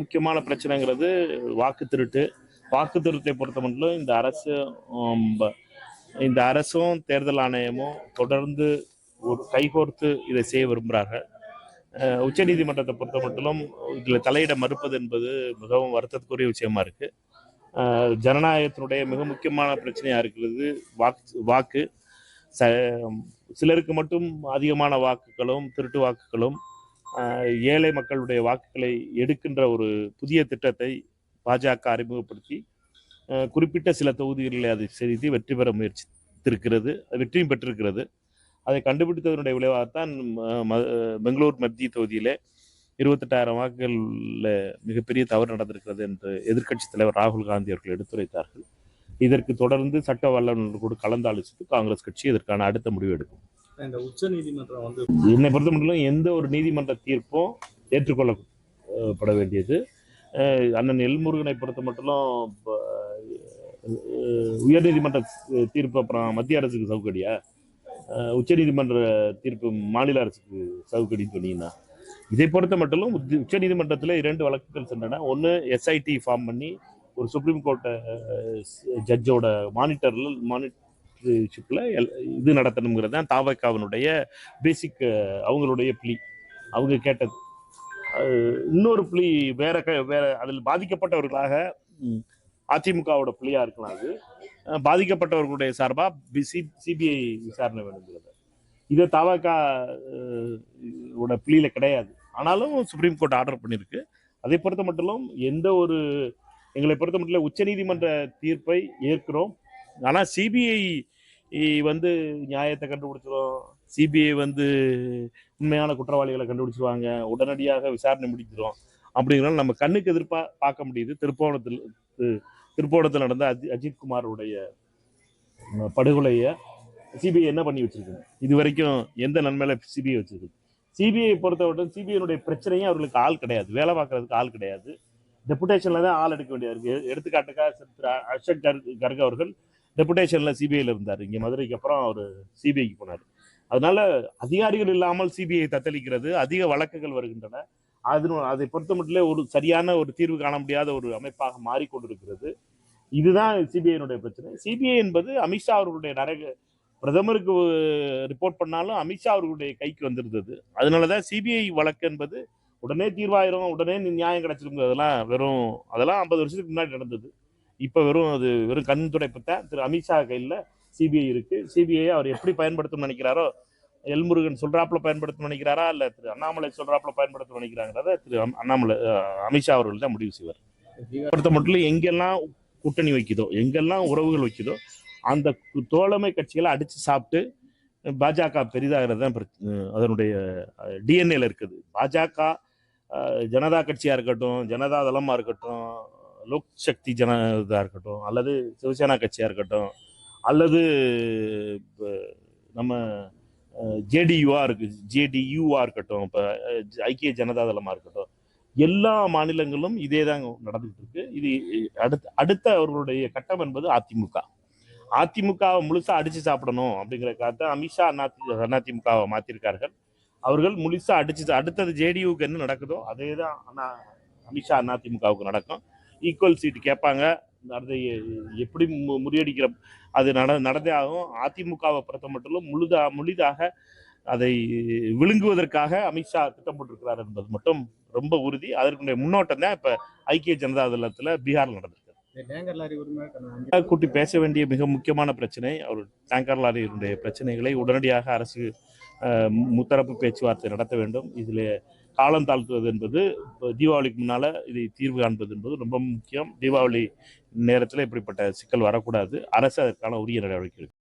முக்கியமான பிரச்சனைங்கிறது வாக்கு திருட்டு. வாக்கு திருட்டை பொறுத்த மட்டும் இந்த அரசு இந்த அரசும் தேர்தல் ஆணையமும் தொடர்ந்து ஒரு கைகோர்த்து இதை செய்ய விரும்புகிறார்கள் உச்ச நீதிமன்றத்தை பொறுத்த மட்டும் இதில் தலையிட மறுப்பது என்பது மிகவும் வருத்தத்துக்குரிய விஷயமா இருக்கு. ஜனநாயகத்தினுடைய மிக முக்கியமான பிரச்சனையாக இருக்கிறது வாக்கு வாக்கு. ச சிலருக்கு மட்டும் அதிகமான வாக்குகளும் திருட்டு வாக்குகளும் ஏழை மக்களுடைய வாக்குகளை எடுக்கின்ற ஒரு புதிய திட்டத்தை பாஜக அறிமுகப்படுத்தி குறிப்பிட்ட சில தொகுதிகளில் அதை செய்து வெற்றி பெற முயற்சித்திருக்கிறது வெற்றியும் பெற்றிருக்கிறது. அதை கண்டுபிடித்ததனுடைய விளைவாகத்தான் தான் பெங்களூர் மத்திய தொகுதியிலே இருபத்தெட்டாயிரம் வாக்குகளில் மிகப்பெரிய தவறு நடந்திருக்கிறது என்று எதிர்க்கட்சி தலைவர் ராகுல் காந்தி அவர்கள் எடுத்துரைத்தார்கள். இதற்கு தொடர்ந்து சட்ட வல்லுநர்கள் கூட கலந்து ஆலோசித்து காங்கிரஸ் கட்சி இதற்கான அடுத்த முடிவு எடுக்கும். இந்த உச்ச நீதிமன்றம் வந்து என்னை பொறுத்த மட்டும் எந்த ஒரு நீதிமன்ற தீர்ப்பும் ஏற்றுக்கொள்ளப்பட வேண்டியது. அண்ணன் எல்முருகனை பொறுத்த மட்டும் உயர்நீதிமன்ற தீர்ப்பு அப்புறம் மத்திய அரசுக்கு சவுக்கடியா? உச்ச உச்சநீதிமன்ற தீர்ப்பு மாநில அரசுக்கு சவுக்கடின்னு சொன்னீங்கன்னா இதை பொறுத்த மட்டும் உச்ச நீதிமன்றத்தில் இரண்டு வழக்குகள் சென்றன. ஒன்று எஸ்ஐடி ஃபார்ம் பண்ணி ஒரு சுப்ரீம் கோர்ட்டை ஜட்ஜோட மானிட்டரில் மானிட்டர்ஷிப்பில் இது நடத்தணுங்கிறது தான் தாவக்காவினுடைய பேசிக் அவங்களுடைய பிளி அவங்க கேட்டது இன்னொரு புள்ளி வேற க- வேற அதில் பாதிக்கப்பட்டவர்களாக அதிமுகவோட புள்ளியாக இருக்கலாம் அது. பாதிக்கப்பட்டவர்களுடைய சார்பாக சி சிபிஐ விசாரணை வேணுங்கிறது. இது தவக ஓட பிள்ளையில கிடையாது. ஆனாலும் சுப்ரீம் கோர்ட் ஆர்டர் பண்ணியிருக்கு அதை பொறுத்த மட்டும் எந்த ஒரு எங்களை பொறுத்த மட்டும் உச்சநீதிமன்ற தீர்ப்பை ஏற்கிறோம். ஆனால் சிபிஐ வந்து நியாயத்தை கண்டுபிடிச்சிரும். சிபிஐ வந்து உண்மையான குற்றவாளிகளை கண்டுபிடிச்சிருவாங்க. உடனடியாக விசாரணை முடிச்சிரும் அப்படிங்கிறனால நம்ம கண்ணுக்கு எதிர்ப்பாக பார்க்க முடியுது. திருப்போணத்தில் திருப்போணத்தில் நடந்த அஜி அஜித்குமாருடைய படுகொலையை சிபிஐ என்ன பண்ணி வச்சிருக்குங்க இது வரைக்கும் எந்த நன்மையில சிபிஐ வச்சிருக்கு? சிபிஐ பொறுத்தவரைக்கும் சிபிஐனுடைய பிரச்சனையும் அவர்களுக்கு ஆள் கிடையாது. வேலை பார்க்கறதுக்கு ஆள் கிடையாது. டெபுடேஷன்ல தான் ஆள் எடுக்க வேண்டியது இருக்கு. எடுத்துக்காட்டுக்காக திரு அஷோக் கர்க் கர்க் அவர்கள் டெபுடேஷன்ல சிபிஐல இருந்தார். இங்க மதுரைக்கு அப்புறம் அவர் சிபிஐக்கு போனார். அதனால அதிகாரிகள் இல்லாமல் சிபிஐ தத்தளிக்கிறது அதிக வழக்குகள் வருகின்றன. அது அதை பொறுத்த மட்டும் ஒரு சரியான ஒரு தீர்வு காண முடியாத ஒரு அமைப்பாக மாறிக்கொண்டிருக்கிறது. இதுதான் சிபிஐனுடைய பிரச்சனை. சிபிஐ என்பது அமித்ஷா அவர்களுடைய நரக பிரதமருக்கு ரிப்போர்ட் பண்ணாலும் அமித்ஷா அவர்களுடைய கைக்கு வந்திருந்தது. அதனால தான் சிபிஐ வழக்கு என்பது உடனே தீர்வாயிரும் உடனே நியாயம் கிடைச்சிருங்க அதெல்லாம் வெறும் அதெல்லாம் ஐம்பது வருஷத்துக்கு முன்னாடி நடந்தது. இப்போ வெறும் அது வெறும் கண் துடைப்பு திரு அமித்ஷா கையில் சிபிஐ இருக்கு. சிபிஐ அவர் எப்படி பயன்படுத்தணும்னு நினைக்கிறாரோ எல்முருகன் சொல்றாப்புல பயன்படுத்த நினைக்கிறாரா இல்ல திரு அண்ணாமலை சொல்றாப்புல பயன்படுத்த நினைக்கிறாங்கிறத திரு அண்ணாமலை அமித்ஷா அவர்கள் தான் முடிவு செய்வார். பொறுத்த மட்டும் எங்கெல்லாம் கூட்டணி வைக்குதோ எங்கெல்லாம் உறவுகள் வைக்குதோ அந்த தோழமை கட்சிகளை அடிச்சு சாப்பிட்டு பாஜக பெரிதாகிறது தான் அதனுடைய டிஎன்ஏல இருக்குது. பாஜக ஜனதா கட்சியா இருக்கட்டும் ஜனதா தளமா இருக்கட்டும் லோக் சக்தி ஜன இதாக இருக்கட்டும் அல்லது சிவசேனா கட்சியாக இருக்கட்டும் அல்லது நம்ம ஜேடியூவாக இருக்கு ஜேடியூவாக இருக்கட்டும் இப்போ ஐக்கிய ஜனதா தளமாக இருக்கட்டும் எல்லா மாநிலங்களும் இதே தான் நடந்துகிட்டு இருக்கு. இது அடுத்த அடுத்த அவர்களுடைய கட்டம் என்பது அதிமுக. அதிமுகவை முழுசாக அடித்து சாப்பிடணும் அப்படிங்கிறக்காக அமித்ஷா அண்ணா அதிமுகவை மாற்றிருக்கார்கள் அவர்கள் முழுசாக அடிச்சு அடுத்தது ஜேடியூக்கு என்ன நடக்குதோ அதே தான் அண்ணா அமித்ஷா அதிமுகவுக்கு நடக்கும். ஈக்குவல் சீட் கேட்பாங்க. அதை எப்படி மு- முறியடிக்கிற அது நட நடந்தே ஆகும். அதிமுகவை பொறுத்த மட்டும் முழுதா முழுதாக அதை விழுங்குவதற்காக அமித்ஷா திட்டம் போட்டிருக்கிறார் என்பது மட்டும் ரொம்ப உறுதி. அதற்குடைய முன்னோட்டம் தான் இப்ப ஐக்கிய ஜனதா தளத்துல பீகார்ல நடந்திருக்கு. கூட்டி பேச வேண்டிய மிக முக்கியமான பிரச்சனை அவர் டேங்கர் லாரியினுடைய பிரச்சனைகளை உடனடியாக அரசு முத்தரப்பு பேச்சுவார்த்தை நடத்த வேண்டும். இதில் காலம் தாழ்த்துவது என்பது தீபாவளிக்கு முன்னால் இதை தீர்வு காண்பது என்பது ரொம்ப முக்கியம். தீபாவளி நேரத்தில் இப்படிப்பட்ட சிக்கல் வரக்கூடாது. அரசு அதற்கான உரிய நடவடிக்கை